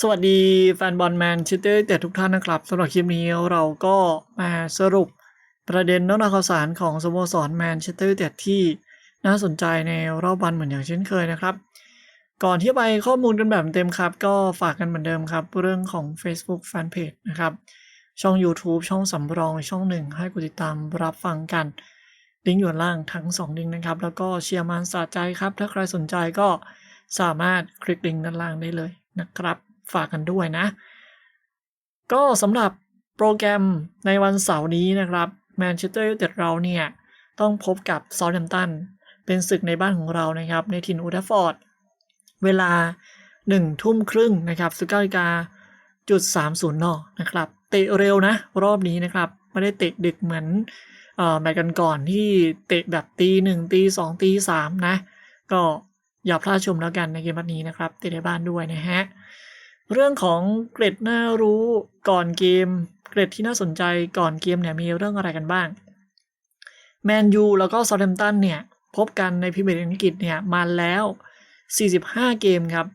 สวัสดีแฟนบอลแมนเชสเตอร์แต่ทุกท่านนะครับสำหรับคลิปนี้เราก็มาสรุปประเด็นนอกข่าวสารของสโมสรแมนเชสเตอร์แต่ที่น่าสนใจในรอบวันเหมือนอย่างเช่นเคยนะครับ ก่อนที่ไปข้อมูลกันแบบเต็มครับ ก็ฝากกันเหมือนเดิมครับ เรื่องของ Facebook Fanpage นะครับ ช่อง YouTube ช่องสำรองช่องหนึ่งให้กดติดตามรับฟังกันลิงก์อยู่ด้านล่างทั้ง2ลิงก์นะครับ แล้วก็เชียร์มันสะใจครับ ถ้าใครสนใจก็สามารถคลิกลิงก์ด้านล่างได้เลยนะครับ ฝากกันด้วยนะ ก็สำหรับโปรแกรมในวันเสาร์นี้นะครับแมนเชสเตอร์ยูไนเต็ดเราเนี่ย ต้องพบกับซา u t แ a มตันเป็นศึกในบ้านของเรานะครับ ในถิ่นอูทัฟฟอร์ด เวลา 1 ทุ่มครึ่งนะครับสุกาฬิกาจุด30นย์นอนะครับ เตะเร็วนะ รอบนี้นะครับ ไม่ได้เตะดึกเหมือนอแมตช์กันก่อนที่เตะแบบตีหนึ่งตีสองตีสามนะ ก็อย่าพลาดชมแล้วกันในเกมวันนี้นะครับ เตะในบ้านด้วยนะฮะ เรื่องของเกร็ดน่ารู้ก่อนเกม เกร็ดที่น่าสนใจก่อนเกมเนี่ยมีเรื่องอะไรกันบ้างแมนยูแล้วก็ซา u t แ a มตันเนี่ย พบกันในพรีเมียร์ลีกอังกฤษเนี่ยมาแล้ว 45 เกมครับ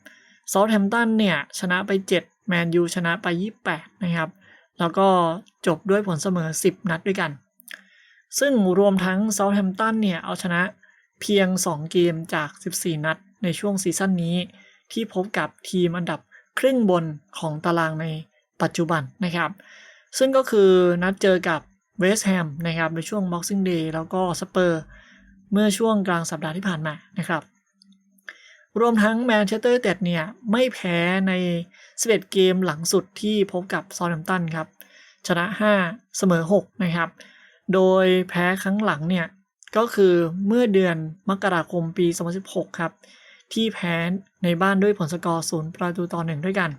ซา u t แ a มตันเนี่ยชนะไป 7 แมนยูชนะไป 28 นะครับ แล้วก็จบด้วยผลเสมอ 10 นัดด้วยกัน ซึ่งรวมทั้งซา u t แ a มตันเนี่ย เอาชนะเพียง 2 เกมจาก 14 นัดในช่วงซีซั่นนี้ ที่พบกับทีมอันดับ ครึ่งบนของตารางในปัจจุบันนะครับ ซึ่งก็คือนัดเจอกับเวสต์แฮมนะครับในช่วง Boxing Day แล้วก็สเปอร์เมื่อช่วงกลางสัปดาห์ที่ผ่านมานะครับ รวมทั้งแมนเชสเตอร์เต็ดเนี่ย ไม่แพ้ใน 11 เกมหลังสุดที่พบกับซอ u t แ a มตันครับ ชนะ 5 เสมอ 6 นะครับ โดยแพ้ครั้งหลังเนี่ย ก็คือเมื่อเดือนมกราคมปี 2016 ครับ ที่แพ้ในบ้านด้วยผลสกอร์ศูนย์ประตูต่อหนึ่งด้วยกัน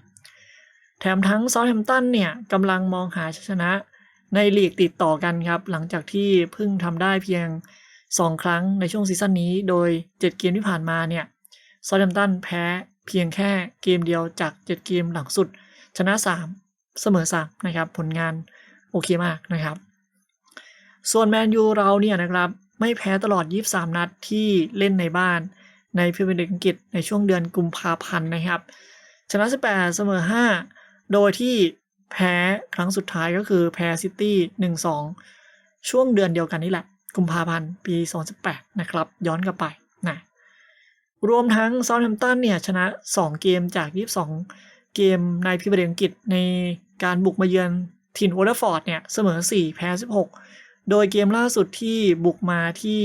แถมทั้งซา u t แ a มตันเนี่ยกำลังมองหาชนะในลีกติดต่อกันครับ หลังจากที่เพิ่งทำได้เพียง 2 ครั้งในช่วงซีซั่นนี้ โดย 7 เกมที่ผ่านมาเนี่ยซา u t แ a มตันแพ้เพียงแค่เกมเดียวจาก 7 เกมหลังสุด ชนะ 3 เสมอ3นะครับ ผลงานโอเคมากนะครับ ส่วนแมนยูเราเนี่ยนะครับ ไม่แพ้ตลอด 23 นัดที่เล่นในบ้าน ในพรีเมียร์ลีกอังกฤษในช่วงเดือนกุมภาพันธ์นะครับ ชนะ 18 เสมอ 5 โดยที่แพ้ครั้งสุดท้ายก็คือแพ้ซิตี้ 1-2 ช่วงเดือนเดียวกันนี่แหละ กุมภาพันธ์ปี 2018 นะครับ ย้อนกลับไปนะรวมทั้งซา u t แ a ม p ตันเนี่ยชนะ 2 เกมจาก 22 เกมในพรีเมียร์ลีกอังกฤษในการบุกมาเยือนถิ่นโอเดฟอร์ดเนี่ยเสมอ 4 แพ้ 16 โดยเกมล่าสุดที่บุกมาที่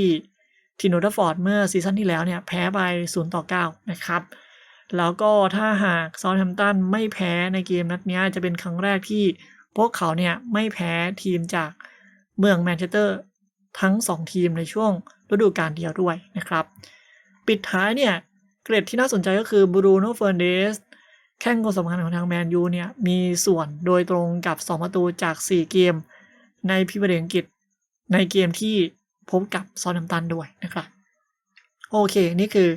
ทินโอเดฟอร์ดเมื่อซีซั่นที่แล้วเนี่ยแพ้ไป0ต่อ9นะครับ แล้วก็ถ้าหากซา u t แ a มตันไม่แพ้ในเกมนัดนี้จะเป็นครั้งแรกที่พวกเขาเนี่ยไม่แพ้ทีมจากเมืองแมนเชสเตอร์ทั้ง 2 ทีมในช่วงฤดูกาลเดียวด้วยนะครับ ปิดท้ายเนี่ยเกรดที่น่าสนใจก็คือบรูโน่เฟอร์เดสแข้งคนสำคัญของทางแมนยูเนี่ยมีส่วนโดยตรงกับ 2 ประตูจาก 4 เกม ในพรีเมียร์ลีกอังกฤษในเกมที่ พบกับซอนัมตันด้วยนะครับ โอเค นี่คือ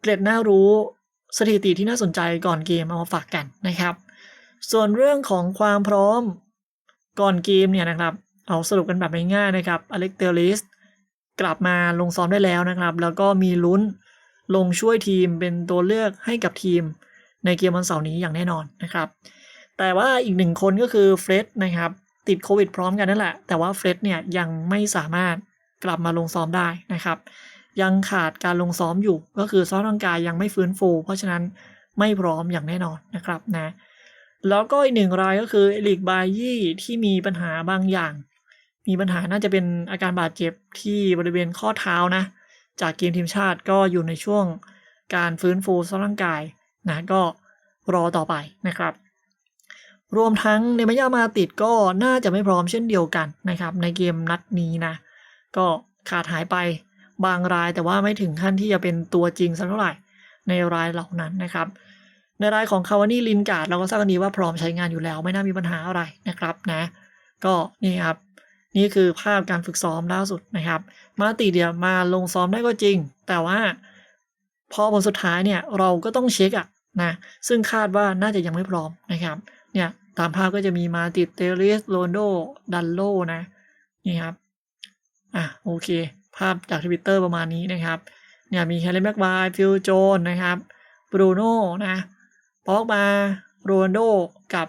เกร็ดน่ารู้สถิติที่น่าสนใจก่อนเกมเอามาฝากกันนะครับ ส่วนเรื่องของความพร้อมก่อนเกมเนี่ยนะครับ เอาสรุปกันแบบง่ายๆนะครับอเล็กเตอริสกลับมาลงซ้อมได้แล้วนะครับ แล้วก็มีลุ้นลงช่วยทีมเป็นตัวเลือกให้กับทีมในเกมวันเสาร์นี้อย่างแน่นอนนะครับ แต่ว่าอีกหนึ่งคนก็คือเฟร็ดนะครับ ติดโควิดพร้อมกันนั่นแหละ แต่ว่าเฟร็ดเนี่ยยังไม่สามารถกลับมาลงซ้อมได้นะครับ ยังขาดการลงซ้อมอยู่ ก็คือซ้อมร่างกายยังไม่ฟื้นฟู เพราะฉะนั้นไม่พร้อมอย่างแน่นอนนะครับนะแล้วก็อีกหนึ่งรายก็คือเอลิกบายี่ที่มีปัญหาบางอย่าง มีปัญหาน่าจะเป็นอาการบาดเจ็บที่บริเวณข้อเท้านะ จากเกมทีมชาติก็อยู่ในช่วงการฟื้นฟูสภาพร่างกายนะก็รอต่อไปนะครับ รวมทั้งในมายามาติดก็น่าจะไม่พร้อมเช่นเดียวกันนะครับ ในเกมนัดนี้นะ ก็ขาดหายไปบางรายแต่ว่าไม่ถึงขั้นที่จะเป็นตัวจริงสักเท่าไหร่ในรายเหล่านั้นนะครับ ในรายของคาวานี่ลินการ์ดเราก็ทราบกันดีว่าพร้อมใช้งานอยู่แล้วไม่น่ามีปัญหาอะไรนะครับนะ ก็นี่ครับนี่คือภาพการฝึกซ้อมล่าสุดนะครับ มาติเดียวมาลงซ้อมได้ก็จริง แต่ว่าพอผลสุดท้ายเนี่ยเราก็ต้องเช็คอะนะซึ่งคาดว่าน่าจะยังไม่พร้อมนะครับเนี่ย ตามภาพก็จะมีมาติดเตเรสโรนโดดันโลนะ นี่ครับ อะโอเค ภาพจากทวิตเตอร์ประมาณนี้นะครับ เนี่ยมีแฮร์รี่แม็กไวร์ฟิลโจนนะครับบรูโน่นะปอกมาโรนโดกับ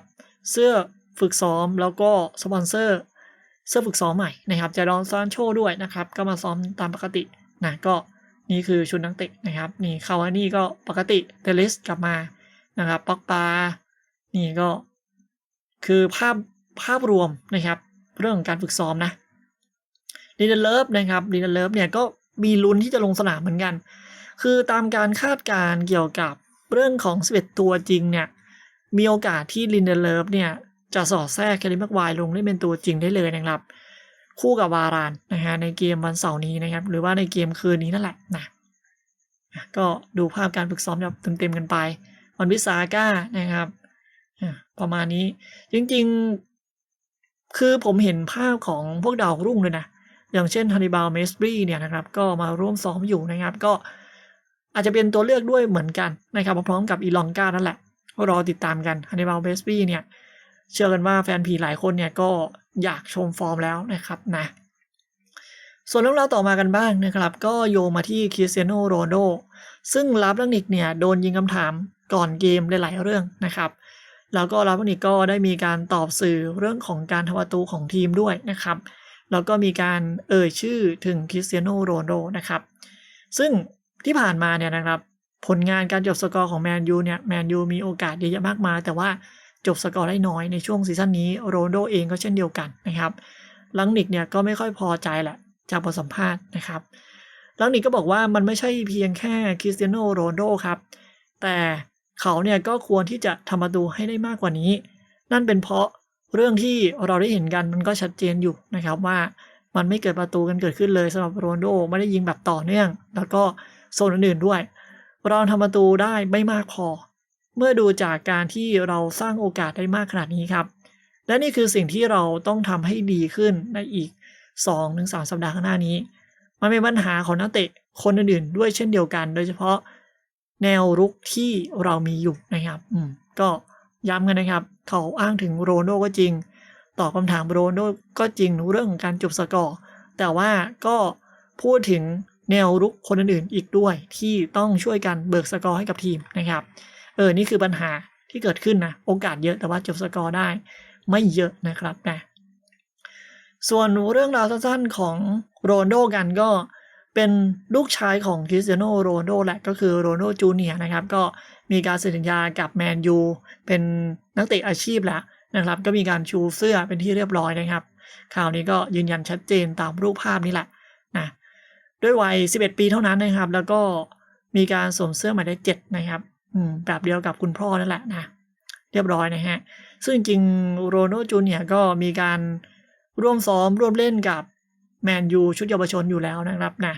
เสื้อฝึกซ้อมแล้วก็สปอนเซอร์ เสื้อฝึกซ้อมใหม่นะครับจารอนซานโชด้วยนะครับ ก็มาซ้อมตามปกตินะก็นี่คือชุดนักเตะนะครับ นี่คาวานี่ก็ปกติเทลิสกลับมานะครับปอกปานี่ก็ คือภาพภาพรวมนะครับ เรื่องของการฝึกซ้อมนะดีเดนเลิฟนะครับดีเดนเลิฟเนี่ยก็มีลุ้นที่จะลงสนามเหมือนกัน คือตามการคาดการเกี่ยวกับเรื่องของ11ตัวจริงเนี่ยมีโอกาสที่ลินเดนเลิฟเนี่ยจะสอดแทรกแคลิมักวายลงได้เป็นตัวจริงได้เลยนะครับ คู่กับวารานนะฮะในเกมวันเสาร์นี้นะครับ หรือว่าในเกมคืนนี้นั่นแหละนะก็ดูภาพการฝึกซ้อมแบบเต็มๆกันไปวันวิสาก้านะครับ ประมาณนี้ จริงๆ คือผมเห็นภาพของพวกดาวรุ่งเลยนะ อย่างเช่นฮันนิบาลเมสบรีเนี่ยนะครับ ก็มาร่วมซ้อมอยู่นะครับ ก็อาจจะเป็นตัวเลือกด้วยเหมือนกันนะครับ พร้อมกับอีลองกานั่นแหละรอติดตามกันฮันนิบาลเมสบรีเนี่ย เชื่อกันว่าแฟนผีหลายคนเนี่ยก็อยากชมฟอร์มแล้วนะครับนะส่วนเรื่องราวต่อมากันบ้างนะครับ ก็โยมาที่คริสเตียโนโรนโดซึ่งลาบลังนิกเนี่ยโดนยิงคำถามก่อนเกมหลายๆเรื่องนะครับ แล้วก็ลาบนิกก็ได้มีการตอบสื่อเรื่องของการทำประตูของทีมด้วยนะครับ แล้วก็มีการเอ่ยชื่อถึงคริสเตียโนโรนโดนะครับ ซึ่งที่ผ่านมาเนี่ยนะครับ ผลงานการจบสกอร์ของแมนยูเนี่ยแมนยูมีโอกาสเยอะแยะมากมายแต่ว่าจบสกอร์ได้น้อยในช่วงซีซั่นนี้โรนโดเองก็เช่นเดียวกันนะครับลังนิกเนี่ยก็ไม่ค่อยพอใจแหละจากบทสัมภาษณ์นะครับลังนิกก็บอกว่ามันไม่ใช่เพียงแค่คริสเตียโนโรนโดครับแต่ เขาเนี่ยก็ควรที่จะทำประตูให้ได้มากกว่านี้ นั่นเป็นเพราะเรื่องที่เราได้เห็นกันมันก็ชัดเจนอยู่นะครับว่ามันไม่เกิดประตูกันเกิดขึ้นเลยสำหรับโรนโดไม่ได้ยิงแบบต่อเนื่อง แล้วก็โซนอื่นๆด้วย เราทำประตูได้ไม่มากพอ เมื่อดูจากการที่เราสร้างโอกาสได้มากขนาดนี้ครับ และนี่คือสิ่งที่เราต้องทำให้ดีขึ้นในอีก 2-3 สัปดาห์ข้างหน้านี้ มันเป็นปัญหาของนักเตะคนอื่นๆ ด้วยเช่นเดียวกัน โดยเฉพาะ แนวรุกที่เรามีอยู่นะครับ อืม ก็ย้ำกันนะครับ เขาอ้างถึงโรนโดก็จริง ตอบคำถามโรนโดก็จริงเรื่องของการจบสกอร์ แต่ว่าก็พูดถึงแนวรุกคนอื่นๆอีกด้วยที่ต้องช่วยกันเบิกสกอร์ให้กับทีมนะครับ เออ นี่คือปัญหาที่เกิดขึ้นนะ โอกาสเยอะแต่ว่าจบสกอร์ได้ ไม่เยอะนะครับนะส่วนเรื่องราวสั้นๆของโรนโดกันก็ เป็นลูกชายของคริสเตียโนโรนโดแหละก็คือโรนโดจูเนียนะครับ ก็มีการเซ็นสัญญากับแมนยูเป็นนักเตะอาชีพแล้วนะครับ ก็มีการชูเสื้อเป็นที่เรียบร้อยนะครับข่าวนี้ก็ยืนยันชัดเจนตามรูปภาพนี้แหละนะด้วยวัย 11 ปีเท่านั้นนะครับ แล้วก็มีการสวมเสื้อหมายเลข7นะครับอืมแบบเดียวกับคุณพ่อนั่นแหละนะเรียบร้อยนะฮะซึ่งจริงโรนัลจูเนียก็มีการร่วมซ้อมร่วมเล่นกับแมนยูชุดเยาวชนอยู่แล้วนะครับนะ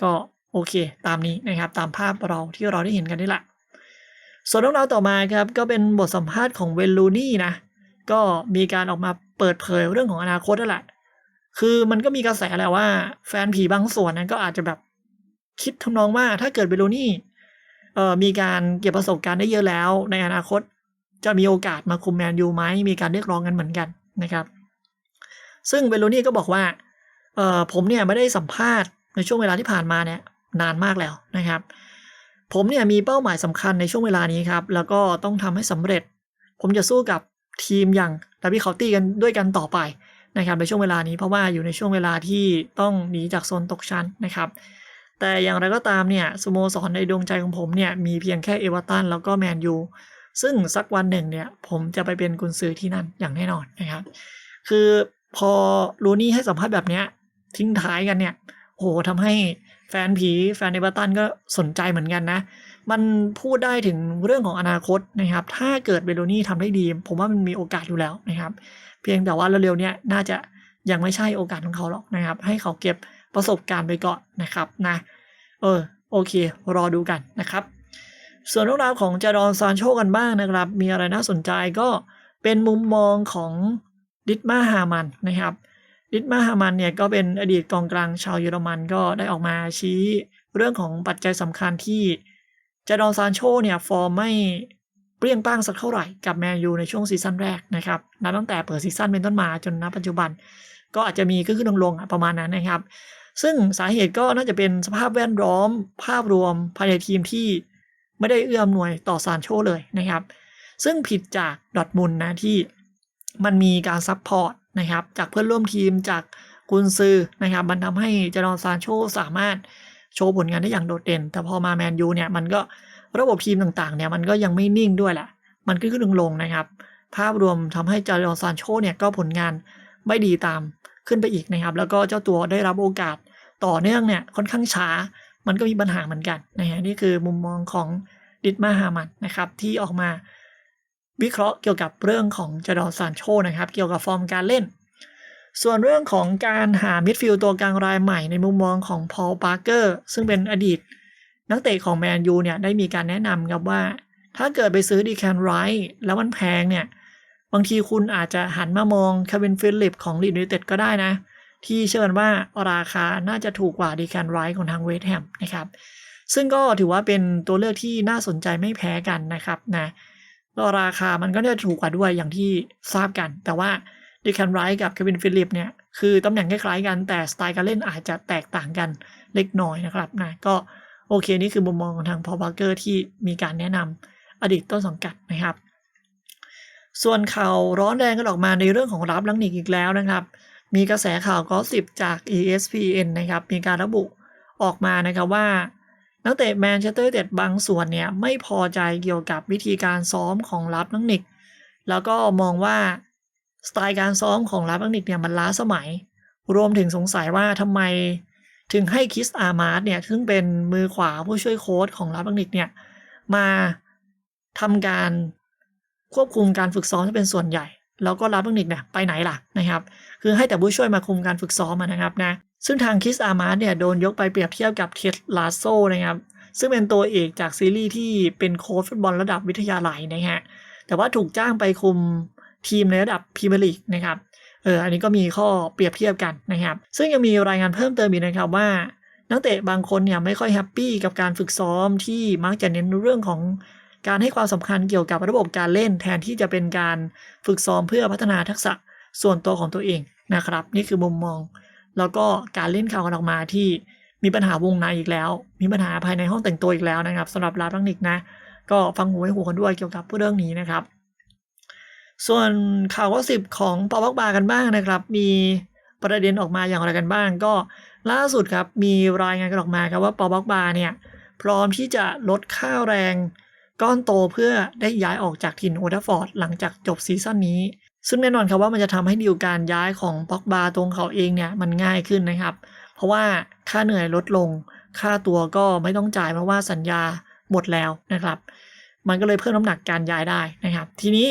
ก็โอเค ตามนี้นะครับ ตามภาพเราที่เราได้เห็นกันนี่แหละ ส่วนเรื่องราวต่อมาครับ ก็เป็นบทสัมภาษณ์ของเวลลูนี่นะ ก็มีการออกมาเปิดเผยเรื่องของอนาคตนั่นแหละ คือมันก็มีกระแสแหละว่า แฟนผีบางส่วนนั้นก็อาจจะแบบคิดทำนองว่าถ้าเกิดเบลลูนี่เอ่อมีการเก็บประสบการณ์ได้เยอะแล้ว ในอนาคตจะมีโอกาสมาคุมแมนยูไหมมีการเรียกร้องกันเหมือนกันนะครับ ซึ่งเบลลูนี่ก็บอกว่าเอ่อผมเนี่ยไม่ได้สัมภาษณ์ ในช่วงเวลาที่ผ่านมาเนี่ยนานมากแล้วนะครับ ผมเนี่ยมีเป้าหมายสำคัญในช่วงเวลานี้ครับ แล้วก็ต้องทำให้สำเร็จ ผมจะสู้กับทีมอย่างดาร์บี้เคานตี้กันด้วยกันต่อไปนะครับในช่วงเวลานี้เพราะว่าอยู่ในช่วงเวลาที่ต้องหนีจากโซนตกชั้นนะครับ แต่อย่างไรก็ตามเนี่ยสโมสรในดวงใจของผมเนี่ยมีเพียงแค่เอเวอร์ตันแล้วก็แมนยูซึ่งสักวันหนึ่งเนี่ยผมจะไปเป็นกุนซือที่นั่นอย่างแน่นอนนะครับ คือพอลูนี่ให้สัมภาษณ์แบบเนี้ยทิ้งท้ายกันเนี่ย โอ้โหทำให้แฟนผีแฟนเอเวอร์ตันก็สนใจเหมือนกันนะ มันพูดได้ถึงเรื่องของอนาคตนะครับ ถ้าเกิดเบลโลนี่ทำได้ดี ผมว่ามันมีโอกาสอยู่แล้วนะครับ เพียงแต่ว่าเร็วๆเนี้ยน่าจะยังไม่ใช่โอกาสของเขาหรอกนะครับ ให้เขาเก็บประสบการณ์ไปก่อนนะครับนะเออโอเค รอดูกันนะครับ ส่วนเรื่องราวของจารอนซานโชกันบ้างนะครับ มีอะไรน่าสนใจก็เป็นมุมมองของดิทมาฮามันนะครับ ดิทมาฮามันเนี่ยก็เป็นอดีตกองกลางชาวเยอรมันก็ได้ออกมาชี้เรื่องของปัจจัยสำคัญที่จารอนซานโชเนี่ยฟอร์มไม่เปรี้ยงป้างสักเท่าไหร่กับแมนยูในช่วงซีซั่นแรกนะครับนับตั้งแต่เปิดซีซั่นเป็นต้นมาจนณปัจจุบัน ก็อาจจะมีขึ้นขึ้นลงๆประมาณนั้นนะครับ ซึ่งสาเหตุก็น่าจะเป็นสภาพแวดล้อม ภาพรวมภายในทีมที่ไม่ได้เอื้ออำนวยต่อซานโชเลยนะครับ ซึ่งผิดจากดอทมุนนะที่มันมีการซัพพอร์ต นะครับ จากเพื่อนร่วมทีมจากกุนซือนะครับ มันทำให้เจดอนซานโชสามารถโชว์ผลงานได้อย่างโดดเด่น แต่พอมาแมนยูเนี่ยมันก็ระบบทีมต่างๆเนี่ยมันก็ยังไม่นิ่งด้วยแหละ มันขึ้นขึ้นลงลงนะครับ ภาพรวมทำให้เจดอนซานโชเนี่ยก็ผลงานไม่ดีตามขึ้นไปอีกนะครับ แล้วก็เจ้าตัวได้รับโอกาสต่อเนื่องเนี่ยค่อนข้างช้า มันก็มีปัญหาเหมือนกันนะฮะนี่คือมุมมองของดิดมาฮามันนะครับที่ออกมา วิเคราะห์เกี่ยวกับเรื่องของจดอนซานโชนะครับ เกี่ยวกับฟอร์มการเล่น ส่วนเรื่องของการหามิดฟิลด์ตัวกลางรายใหม่ในมุมมองของพอลปาร์เกอร์ซึ่งเป็นอดีต นักเตะของแมนยูเนี่ยได้มีการแนะนำครับว่า ถ้าเกิดไปซื้อดีแคนไรท์แล้วมันแพงเนี่ยบางทีคุณอาจจะหันมามองคาวินฟิลิปของลีดยูเต็ดก็ได้นะ ที่เชื่อว่าราคาน่าจะถูกกว่าดีแคนไรท์ของทางเวสต์แฮมนะครับซึ่งก็ถือว่าเป็นตัวเลือกที่น่าสนใจไม่แพ้กันนะครับนะ แล้วราคามันก็จะถูกกว่าด้วยอย่างที่ทราบกัน แต่ว่าดีแคนไรท์กับเควินฟิลิปเนี่ยคือตำแหน่งคล้ายๆกันแต่สไตล์การเล่นอาจจะแตกต่างกันเล็กน้อยนะครับนะก็โอเคนี่คือมุมมองของทางพอบาร์เกอร์ที่มีการแนะนำอดีตต้นสังกัดนะครับ ส่วนข่าวร้อนแรงกันออกมาในเรื่องของรับลังนิกอีกแล้วนะครับ มีกระแสข่าวกอสิบจาก ESPN นะครับมีการระบุออกมานะครับว่า นักเตะแมนเชสเตอร์เต็ดบางส่วนเนี่ยไม่พอใจเกี่ยวกับวิธีการซ้อมของรับลังนิก แล้วก็มองว่าสไตล์การซ้อมของรับลังนิกเนี่ยมันล้าสมัย รวมถึงสงสัยว่าทำไมถึงให้คิสอามาร์ตเนี่ยซึ่งเป็นมือขวาผู้ช่วยโค้ชของรับลังนิกเนี่ยมาทำการควบคุมการฝึกซ้อมเป็นส่วนใหญ่ แล้วก็รับลังนิกเนี่ยไปไหนล่ะนะครับ คือให้แต่ผู้ช่วยมาคุมการฝึกซ้อมนะครับนะ ซึ่งทางคิสอาร์มาร์เนี่ยโดนยกไปเปรียบเทียบกับเท็ดลาโซนะครับ ซึ่งเป็นตัวเอกจากซีรีส์ที่เป็นโค้ชฟุตบอลระดับวิทยาลัยนะฮะ แต่ว่าถูกจ้างไปคุมทีมในระดับพรีเมียร์ลีกนะครับ เออ อันนี้ก็มีข้อเปรียบเทียบกันนะครับ ซึ่งยังมีรายงานเพิ่มเติมอีกนะครับว่านักเตะบางคนเนี่ยไม่ค่อยแฮปปี้กับการฝึกซ้อมที่มักจะเน้นเรื่องของการให้ความสำคัญเกี่ยวกับระบบการเล่นแทนที่จะเป็นการฝึกซ้อมเพื่อพัฒนาทักษะส่วนตัวของตัวเองนะครับ นี่คือมุมมอง แล้วก็การเล่นข่าวกันออกมาที่มีปัญหาวงในอีกแล้ว มีปัญหาภายในห้องแต่งตัวอีกแล้วนะครับสำหรับลาบังนิกนะ ก็ฟังหูไว้หูกันด้วยเกี่ยวกับเรื่องนี้นะครับ ส่วนข่าวว่าสิบของปอบักบากันบ้างนะครับ มีประเด็นออกมาอย่างไรกันบ้าง ก็ล่าสุดครับมีรายงานกันออกมาครับว่าปอบักบาเนี่ยพร้อมที่จะลดค่าแรงก้อนโตเพื่อได้ย้ายออกจากถิ่นโอทัฟฟอร์ดหลังจากจบซีซั่นนี้ ซึ่งแน่นอนครับว่ามันจะทำให้ดีลการย้ายของป็อกบาตรงเขาเองเนี่ยมันง่ายขึ้นนะครับ เพราะว่าค่าเหนื่อยลดลง ค่าตัวก็ไม่ต้องจ่ายเพราะว่าสัญญาหมดแล้วนะครับ มันก็เลยเพิ่มน้ำหนักการย้ายได้นะครับ ทีนี้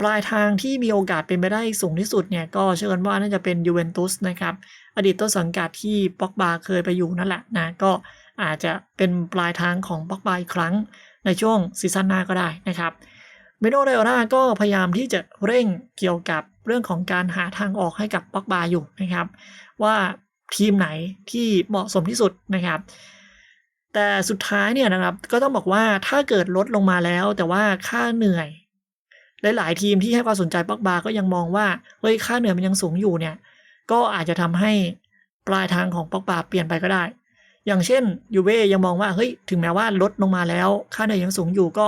ปลายทางที่มีโอกาสเป็นไปได้สูงที่สุดเนี่ยก็เชื่อกันว่าน่าจะเป็นยูเวนตุสนะครับ อดีตต้นสังกัดที่ป็อกบาเคยไปอยู่นั่นแหละนะก็อาจจะเป็นปลายทางของป็อกบาอีกครั้งในช่วงซีซั่นหน้าก็ได้นะครับ เมโดเรโอนาก็พยายามที่จะเร่งเกี่ยวกับเรื่องของการหาทางออกให้กับป็อกบาอยู่นะครับ ว่าทีมไหนที่เหมาะสมที่สุดนะครับ แต่สุดท้ายเนี่ยนะครับก็ต้องบอกว่าถ้าเกิดลดลงมาแล้ว แต่ว่าค่าเหนื่อยหลายๆทีมที่ให้ความสนใจป็อกบาก็ยังมองว่าเฮ้ยค่าเหนื่อยมันยังสูงอยู่เนี่ย ก็อาจจะทำให้ปลายทางของป็อกบาเปลี่ยนไปก็ได้ อย่างเช่นยูเว่ยังมองว่าเฮ้ยถึงแม้ว่าลดลงมาแล้ว ค่าเหนื่อยยังสูงอยู่ก็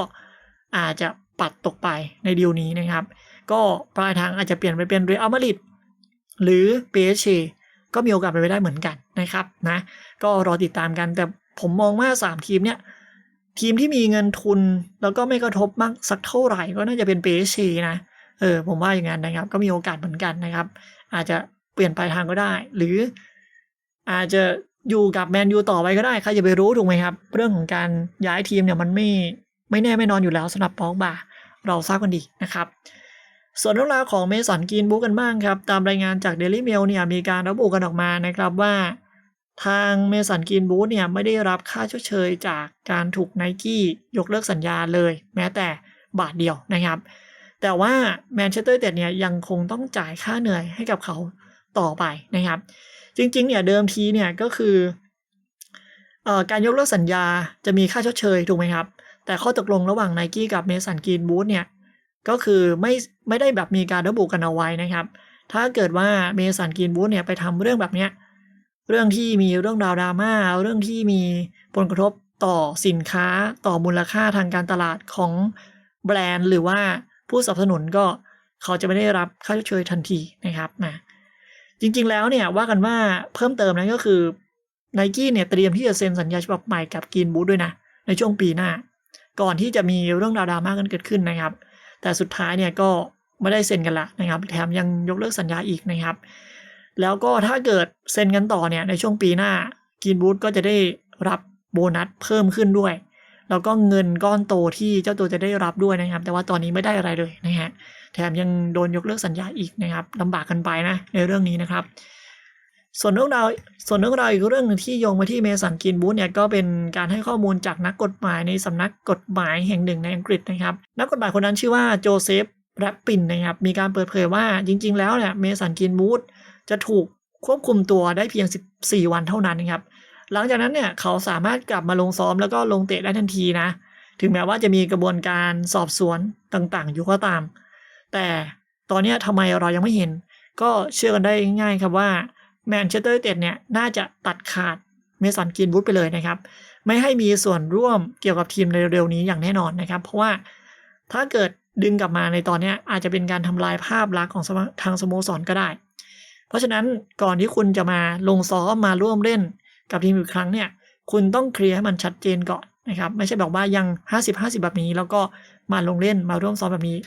อาจจะ ปัดตกไปในดีลนี้นะครับ ก็ปลายทางอาจจะเปลี่ยนไปเป็นเรอัลมาดริดหรือเปเชก็มีโอกาสเป็นไปได้เหมือนกันนะครับนะก็รอติดตามกันแต่ผมมองว่า 3 ทีมเนี่ยทีมที่มีเงินทุนแล้วก็ไม่กระทบมากสักเท่าไหร่ก็น่าจะเป็นเปเชนะเออผมว่าอย่างนั้นนะครับ ก็มีโอกาสเหมือนกันนะครับ อาจจะเปลี่ยนปลายทางก็ได้ หรืออาจจะอยู่กับแมนยูต่อไปก็ได้ใครจะไปรู้ถูกไหมครับ เรื่องของการย้ายทีมเนี่ยมันไม่ไม่แน่ไม่นอนอยู่แล้วสำหรับปอกบา เราทราบกันดีนะครับ ส่วนเรื่องราวของเมสันกินบุ๊กกันบ้างครับ ตามรายงานจากเดลี่เมลเนี่ยมีการระบุกันออกมานะครับว่า ทางเมสันกินบุ๊กเนี่ยไม่ได้รับค่าชดเชยจากการถูกไนกี้ยกเลิกสัญญาเลย แม้แต่บาทเดียวนะครับ แต่ว่าแมนเชสเตอร์เต็ดเนี่ยยังคงต้องจ่ายค่าเหนื่อยให้กับเขาต่อไปนะครับ จริงๆเนี่ยเดิมทีเนี่ยก็คือออการยกเลิกสัญญาจะมีค่าชดเชยถูกไหมครับ แต่ข้อตกลงระหว่างไนกี้กับเมสันกินบูธเนี่ยก็คือไม่ไม่ได้แบบมีการระบุกันเอาไว้นะครับ ถ้าเกิดว่าเมสันกินบูธเนี่ยไปทำเรื่องแบบเนี้ยเรื่องที่มีเรื่องราวดราม่าเรื่องที่มีผลกระทบต่อสินค้าต่อมูลค่าทางการตลาดของแบรนด์ หรือว่าผู้สนับสนุนก็เขาจะไม่ได้รับค่าชดเชยทันทีนะครับนะจริงๆแล้วเนี่ยว่ากันว่าเพิ่มเติมนั้นก็คือไนกี้เนี่ยเตรียมที่จะเซ็นสัญญาฉบับใหม่กับกินบูธด้วยนะในช่วงปีหน้า ก่อนที่จะมีเรื่องราวดราม่ากันเกิดขึ้นนะครับ แต่สุดท้ายเนี่ยก็ไม่ได้เซ็นกันละนะครับ แถมยังยกเลิกสัญญาอีกนะครับ แล้วก็ถ้าเกิดเซ็นกันต่อเนี่ยในช่วงปีหน้ากินบูธก็จะได้รับโบนัสเพิ่มขึ้นด้วย แล้วก็เงินก้อนโตที่เจ้าตัวจะได้รับด้วยนะครับ แต่ว่าตอนนี้ไม่ได้อะไรเลยนะฮะแถมยังโดนยกเลิกสัญญาอีกนะครับลำบากกันไปนะในเรื่องนี้นะครับ ส่วนเรื่องราวส่วนเรื่องราวอีกเรื่องหนึงที่โยงมาที่เมสันกินบูธเนี่ยก็เป็นการให้ข้อมูลจากนักกฎหมายในสำนักกฎหมายแห่งหนึ่งในอังกฤษนะครับ นักกฎหมายคนนั้นชื่อว่าโจเซฟแรปปินนะครับ มีการเปิดเผยว่าจริง ๆ แล้วเนี่ยเมสันกินบูธจะถูกควบคุมตัวได้เพียง 14 วันเท่านั้นนะครับ หลังจากนั้นเนี่ยเขาสามารถกลับมาลงซ้อมแล้วก็ลงเตะได้ทันทีนะ ถึงแม้ว่าจะมีกระบวนการสอบสวนต่างๆ อยู่ก็ตาม แต่ตอนนี้ทำไมเรายังไม่เห็น ก็เชื่อกันได้ง่ายๆครับว่า แมนเชสเตอร์เต็ดเนี่ยน่าจะตัดขาดเมสันกินบูธไปเลยนะครับ ไม่ให้มีส่วนร่วมเกี่ยวกับทีมในเร็วๆนี้อย่างแน่นอนนะครับ เพราะว่าถ้าเกิดดึงกลับมาในตอนนี้อาจจะเป็นการทำลายภาพลักษณ์ของทางสโมสรก็ได้ เพราะฉะนั้นก่อนที่คุณจะมาลงซ้อมมาร่วมเล่นกับทีมอีกครั้งเนี่ย คุณต้องเคลียร์ให้มันชัดเจนก่อนนะครับ ไม่ใช่แบบว่ายัง 50-50 แบบนี้ แล้วก็มาลงเล่นมาร่วมซ้อมแบบนี้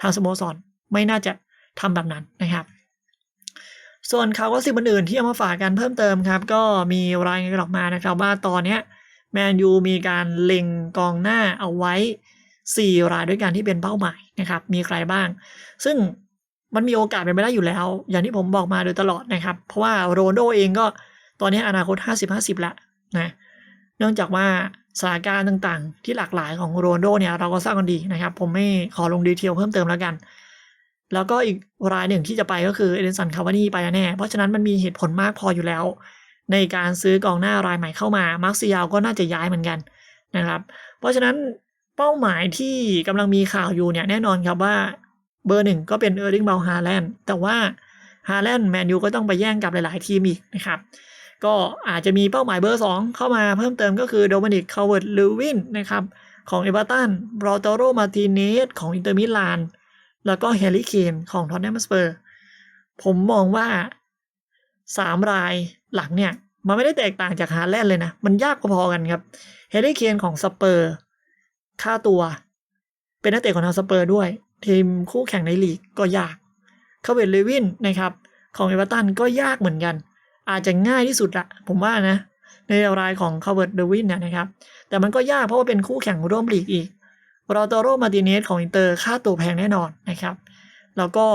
ทางสโมสรไม่น่าจะทำแบบนั้นนะครับ ส่วนข่าวว่าสิ่งอื่นที่เอามาฝากกันเพิ่มเติมครับ ก็มีรายงานออกมานะครับว่าตอนเนี้ยแมนยูมีการเล็งกองหน้าเอาไว้ 4 รายด้วยกันที่เป็นเป้าหมายนะครับ มีใครบ้าง ซึ่งมันมีโอกาสเป็นไปได้อยู่แล้ว อย่างที่ผมบอกมาโดยตลอดนะครับ เพราะว่าโรนโดเองก็ตอนนี้อนาคต 50-50 ละนะเนื่องจากว่าสถานการณ์ต่างๆ ที่หลากหลายของโรนโดเนี่ยเราก็ทราบกันดีนะครับ ผมไม่ขอลงดีเทลเพิ่มเติมแล้วกัน แล้วก็อีกรายหนึ่งที่จะไปก็คือเอเดนสันคาวานี่ไปแน่ เพราะฉะนั้นมันมีเหตุผลมากพออยู่แล้ว ในการซื้อกองหน้ารายใหม่เข้ามามาร์คซิยาวก็น่าจะย้ายเหมือนกันนะครับ เพราะฉะนั้นเป้าหมายที่กำลังมีข่าวอยู่เนี่ยแน่นอนครับว่าเบอร์หนึ่งก็เป็นเออร์ลิงเบลฮาแลนด์แต่ว่าฮาแลนด์แมนยูก็ต้องไปแย่งกับหลาย ๆ ทีมอีกนะครับ ก็อาจจะมีเป้าหมายเบอร์ 2 เข้ามาเพิ่มเติมก็คือโดมินิกคาร์เวิร์ดลูวินนะครับของเอเวอร์ตันบรอตโรมาติเนสของอินเตอร์มิลาน แล้วก็แฮร์รี่เคนของทอตแนมสเปอร์ผมมองว่าสามรายหลังเนี่ย มันไม่ได้แตกต่างจากฮาแลนด์เลยนะ มันยากพอๆกันครับแฮร์รี่เคนของสเปอร์ค่าตัว เป็นนักเตะของทางสเปอร์ด้วย ทีมคู่แข่งในลีกก็ยากคาเวตเลวินนะครับ ของเอเวอร์ตันก็ยากเหมือนกัน อาจจะง่ายที่สุดละผมว่านะ ในรายของคาเวตเลวินเนี่ยนะครับ แต่มันก็ยากเพราะว่าเป็นคู่แข่งร่วมลีกอีก รอตโรมาติเนสของอินเตอร์ค่าตัวแพงแน่นอนนะครับ แล้วก็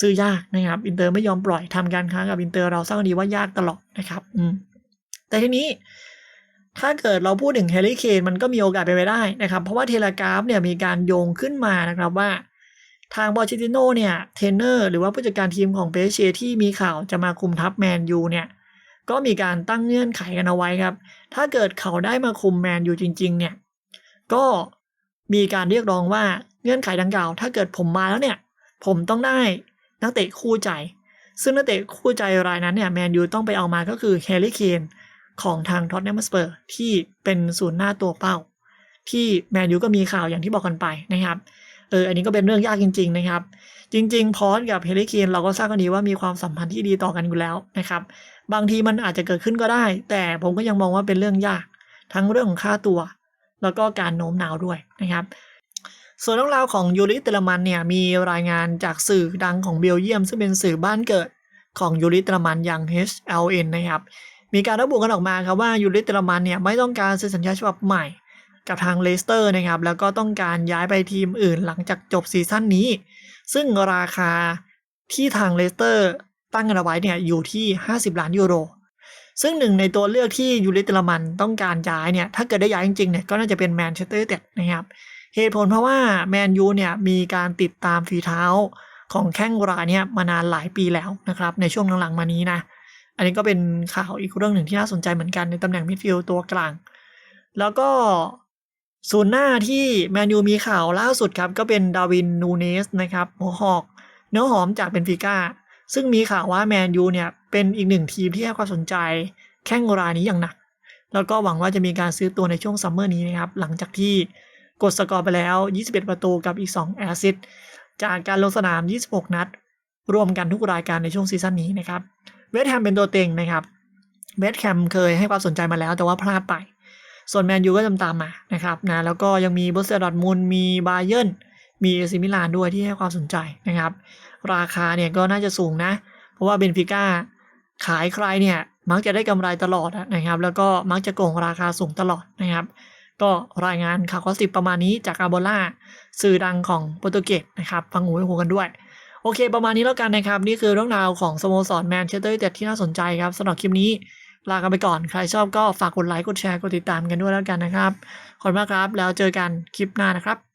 ซื้อยากนะครับ อินเตอร์ไม่ยอมปล่อยทำการค้ากับอินเตอร์เราทราบกันดีว่ายากตลอดนะครับ อืมแต่ทีนี้ถ้าเกิดเราพูดถึงแฮร์รี่เคนมันก็มีโอกาสเป็นไปได้นะครับ เพราะว่าเทเลกราฟเนี่ยมีการโยงขึ้นมานะครับว่า ทางบอชิติโนเนี่ยเทนเนอร์หรือว่าผู้จัดการทีมของเปเชที่มีข่าวจะมาคุมทัพแมนยูเนี่ย ก็มีการตั้งเงื่อนไขกันเอาไว้ครับ ถ้าเกิดเขาได้มาคุมแมนยูจริง ๆ เนี่ย ก็ มีการเรียกร้องว่าเงื่อนไขดังกล่าว ถ้าเกิดผมมาแล้วเนี่ย ผมต้องได้นักเตะคู่ใจ ซึ่งนักเตะคู่ใจรายนั้นเนี่ยแมนยูต้องไปเอามาก็คือแฮร์รี่เคนของทางท็อตแนมสเปอร์ที่เป็นศูนย์หน้าตัวเป้า ที่แมนยูก็มีข่าวอย่างที่บอกกันไปนะครับเอออันนี้ก็เป็นเรื่องยากจริง ๆ นะครับ จริง ๆ พอสกับเฮลิเคนเราก็ทราบกันดีว่ามีความสัมพันธ์ที่ดีต่อกันอยู่แล้วนะครับ บางทีมันอาจจะเกิดขึ้นก็ได้ แต่ผมก็ยังมองว่าเป็นเรื่องยาก ทั้งเรื่องของค่าตัว แล้วก็การโน้มน้าวด้วยนะครับส่วนเรื่องราวของยูริเตลมันเนี่ยมีรายงานจากสื่อดังของเบลเยียม ซึ่งเป็นสื่อบ้านเกิดของยูริเตลมันอย่าง HLN นะครับมีการระบุกันออกมาครับว่ายูริเตลมันเนี่ยไม่ต้องการเซ็นสัญญาฉบับใหม่ กับทางเลสเตอร์นะครับแล้วก็ต้องการย้ายไปทีมอื่นหลังจากจบซีซั่นนี้ ซึ่งราคาที่ทางเลสเตอร์ตั้งกันเอาไว้เนี่ยอยู่ที่ 50 ล้านยูโร ซึ่งหนึ่งในตัวเลือกที่ยูริเตลมันต้องการย้ายเนี่ยถ้าเกิดได้ย้ายจริงๆเนี่ยก็น่าจะเป็นแมนเชสเตอร์ยูไนเต็ดนะครับเหตุผลเพราะว่าแมนยูเนี่ยมีการติดตามฝีเท้าของแข้งรายเนี่ยมานานหลายปีแล้วนะครับในช่วงหลังๆมานี้นะอันนี้ก็เป็นข่าวอีกเรื่องหนึ่งที่น่าสนใจเหมือนกันในตำแหน่งมิดฟิลด์ตัวกลาง แล้วก็ศูนย์หน้าที่แมนยูมีข่าวล่าสุดครับก็เป็นดาวินนูเนสนะครับหัวหอก เนื้อหอมจากเบนฟิก้า ซึ่งมีข่าวว่าแมนยูเนี่ยเป็นอีกหนึ่งทีมที่ให้ความสนใจแข้งรายนี้อย่างหนัก แล้วก็หวังว่าจะมีการซื้อตัวในช่วงซัมเมอร์นี้นะครับ หลังจากที่กดสกอร์ไปแล้ว 21 ประตูกับอีก 2 แอสซิสจากการลงสนาม 26 นัด รวมกันทุกรายการในช่วงซีซั่นนี้นะครับ เวสต์แฮมเป็นตัวเต็งนะครับ เวสต์แฮมเคยให้ความสนใจมาแล้วแต่ว่าพลาดไป ส่วนแมนยูก็ตามตามมานะครับนะ แล้วก็ยังมีบอสเซอร์ดอร์ทมุนมีบาเยิร์น มีเอซิมิลานด้วยที่ให้ความสนใจนะครับ ราคาเนี่ยก็น่าจะสูงนะ เพราะว่าเบนฟิก้าขายใครเนี่ยมักจะได้กำไรตลอดนะครับ แล้วก็มักจะโกงราคาสูงตลอดนะครับ ก็รายงานข่าวข้อสิบประมาณนี้จากอาโบล่าสื่อดังของโปรตุเกสนะครับฟังหูไว้หูกันด้วย โอเค ประมาณนี้แล้วกันนะครับ นี่คือเรื่องราวของสโมสรแมนเชสเตอร์ยูไนเต็ดที่น่าสนใจครับสำหรับคลิปนี้ลากันไปก่อน ใครชอบก็ฝากกดไลค์กดแชร์กดติดตามกันด้วยแล้วกันนะครับ ขอบคุณมากครับ แล้วเจอกันคลิปหน้านะครับ